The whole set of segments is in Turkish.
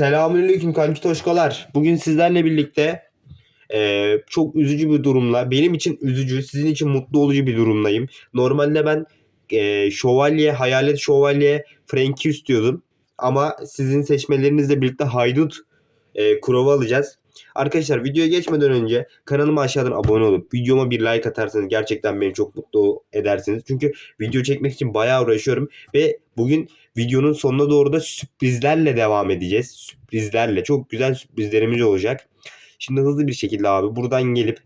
Selamünaleyküm kanki toşkolar. Bugün sizlerle birlikte eee, çok üzücü bir durumla, benim için üzücü, sizin için mutlu olucu bir durumdayım. Normalde ben eee, şövalye, hayalet şövalye, Frank'i istiyordum. Ama sizin seçmelerinizle birlikte haydut eee Kurov'u alacağız. Arkadaşlar videoya geçmeden önce kanalıma aşağıdan abone olup videoma bir like atarsanız gerçekten beni çok mutlu edersiniz. Çünkü video çekmek için bayağı uğraşıyorum ve bugün videonun sonuna doğru da sürprizlerle devam edeceğiz. Sürprizlerle. Çok güzel sürprizlerimiz olacak. Şimdi hızlı bir şekilde abi buradan gelip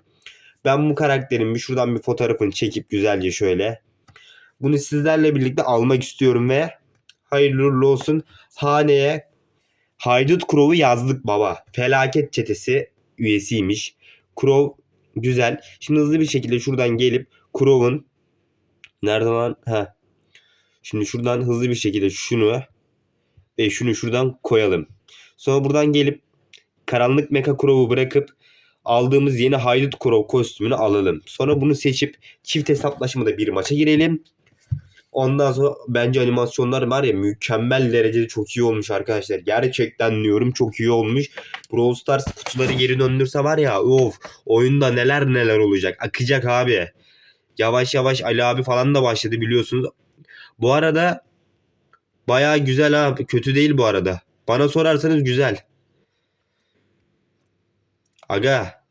ben bu karakterin bir şuradan bir fotoğrafını çekip güzelce şöyle bunu sizlerle birlikte almak istiyorum ve hayırlı olsun haneye Haydut Crow'u yazdık baba. Felaket çetesi üyesiymiş. Crow güzel. Şimdi hızlı bir şekilde şuradan gelip Crow'un nerede lan? Ha. Şimdi şuradan hızlı bir şekilde şunu ve şunu şuradan koyalım. Sonra buradan gelip karanlık Mecha Crow'u bırakıp aldığımız yeni Haydut Crow kostümünü alalım. Sonra bunu seçip çift hesaplaşmada bir maça girelim. Ondan sonra bence animasyonlar var ya mükemmel derecede çok iyi olmuş arkadaşlar. Gerçekten diyorum çok iyi olmuş. Brawl Stars kutuları geri döndürse var ya of oyunda neler neler olacak. Akacak abi. Yavaş yavaş Ali abi falan da başladı biliyorsunuz. Bu arada bayağı güzel ha. Kötü değil bu arada. Bana sorarsanız güzel. Aga.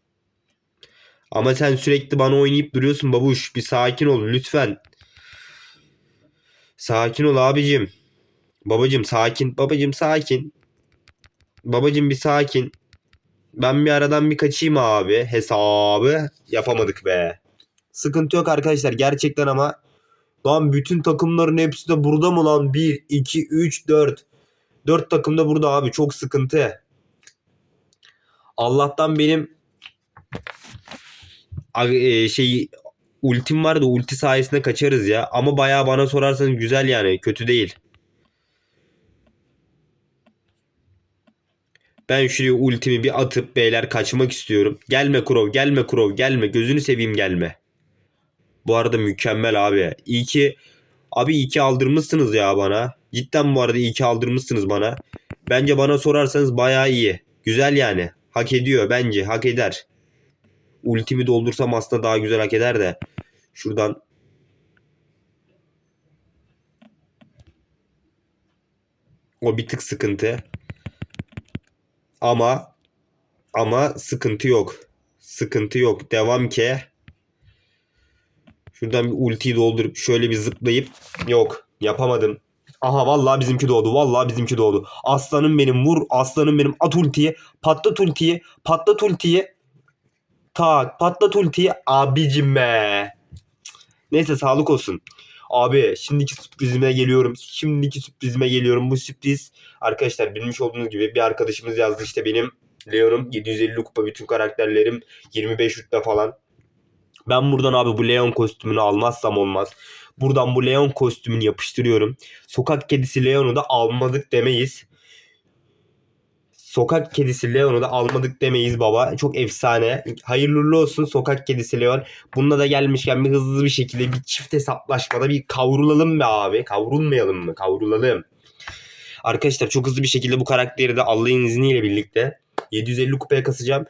Ama sen sürekli bana oynayıp duruyorsun babuş. Bir sakin ol lütfen. Sakin ol abicim. Babacım sakin. Babacım sakin. Babacım bir sakin. Ben bir aradan bir kaçayım abi. Hesabı yapamadık be. Sıkıntı yok arkadaşlar gerçekten ama Lan bütün takımların hepsi de burada mı lan? 1, 2, 3, 4. 4 takım da burada abi. Çok sıkıntı. Allah'tan benim e, şey ultim var da ulti sayesinde kaçarız ya. Ama bayağı bana sorarsanız güzel yani. Kötü değil. Ben şuraya ultimi bir atıp beyler kaçmak istiyorum. Gelme Kurov, gelme Kurov, gelme. Gözünü seveyim gelme. Bu arada mükemmel abi. İyi ki abi iyi ki aldırmışsınız ya bana. Cidden bu arada iyi ki aldırmışsınız bana. Bence bana sorarsanız bayağı iyi. Güzel yani. Hak ediyor bence. Hak eder. Ultimi doldursam aslında daha güzel hak eder de. Şuradan o bir tık sıkıntı. Ama ama sıkıntı yok. Sıkıntı yok. Devam ki. Şuradan bir ultiyi doldurup şöyle bir zıplayıp yok yapamadım. Aha vallahi bizimki doğdu. Vallahi bizimki doğdu. Aslanım benim vur. Aslanım benim at ultiyi. Patlat ultiyi. Patlat ultiyi. Tak patlat ultiyi. Abicim be. Neyse sağlık olsun. Abi şimdiki sürprizime geliyorum. Şimdiki sürprizime geliyorum. Bu sürpriz arkadaşlar bilmiş olduğunuz gibi bir arkadaşımız yazdı işte benim Leon'um 750 kupa bütün karakterlerim 25 rütbe falan. Ben buradan abi bu Leon kostümünü almazsam olmaz. Buradan bu Leon kostümünü yapıştırıyorum. Sokak kedisi Leon'u da almadık demeyiz. Sokak kedisi Leon'u da almadık demeyiz baba. Çok efsane. Hayırlı olsun sokak kedisi Leon. Bununla da gelmişken bir hızlı bir şekilde bir çift hesaplaşmada bir kavrulalım be abi. Kavrulmayalım mı? Kavrulalım. Arkadaşlar çok hızlı bir şekilde bu karakteri de Allah'ın izniyle birlikte 750 kupaya kasacağım.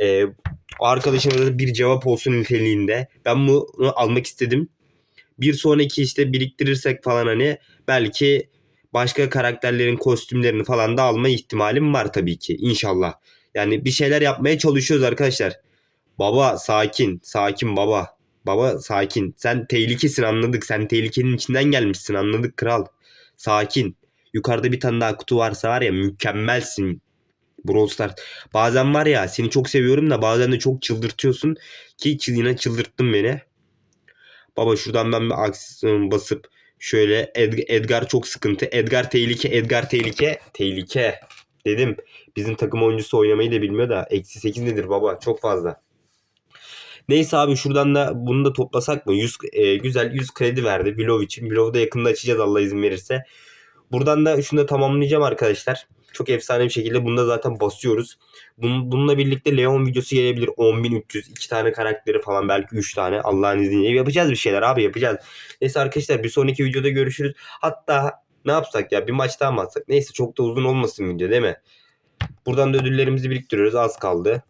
Ee, da bir cevap olsun niteliğinde. Ben bunu almak istedim. Bir sonraki işte biriktirirsek falan hani belki başka karakterlerin kostümlerini falan da alma ihtimalim var tabii ki inşallah. Yani bir şeyler yapmaya çalışıyoruz arkadaşlar. Baba sakin, sakin baba. Baba sakin. Sen tehlikesin anladık. Sen tehlikenin içinden gelmişsin anladık kral. Sakin. Yukarıda bir tane daha kutu varsa var ya mükemmelsin. Brawl Stars. Bazen var ya seni çok seviyorum da bazen de çok çıldırtıyorsun ki yine çıldırttın beni. Baba şuradan ben bir aksiyon basıp şöyle Ed- Edgar çok sıkıntı. Edgar tehlike, Edgar tehlike, tehlike dedim. Bizim takım oyuncusu oynamayı da bilmiyor da eksi 8 nedir baba çok fazla. Neyse abi şuradan da bunu da toplasak mı? 100, e, güzel 100 kredi verdi Vilov için. Vilov'u da yakında açacağız Allah izin verirse. Buradan da şunu da tamamlayacağım arkadaşlar. Çok efsane bir şekilde bunda zaten basıyoruz. Bunun, bununla birlikte Leon videosu gelebilir. 10.300 iki tane karakteri falan belki 3 tane Allah'ın izniyle. Yapacağız bir şeyler abi yapacağız. Neyse arkadaşlar bir sonraki videoda görüşürüz. Hatta ne yapsak ya bir maç daha mı atsak? Neyse çok da uzun olmasın video değil mi? Buradan da ödüllerimizi biriktiriyoruz. Az kaldı.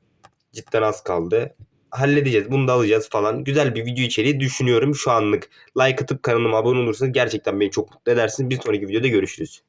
Cidden az kaldı. Halledeceğiz. Bunu da alacağız falan. Güzel bir video içeriği düşünüyorum şu anlık. Like atıp kanalıma abone olursanız gerçekten beni çok mutlu edersiniz. Bir sonraki videoda görüşürüz.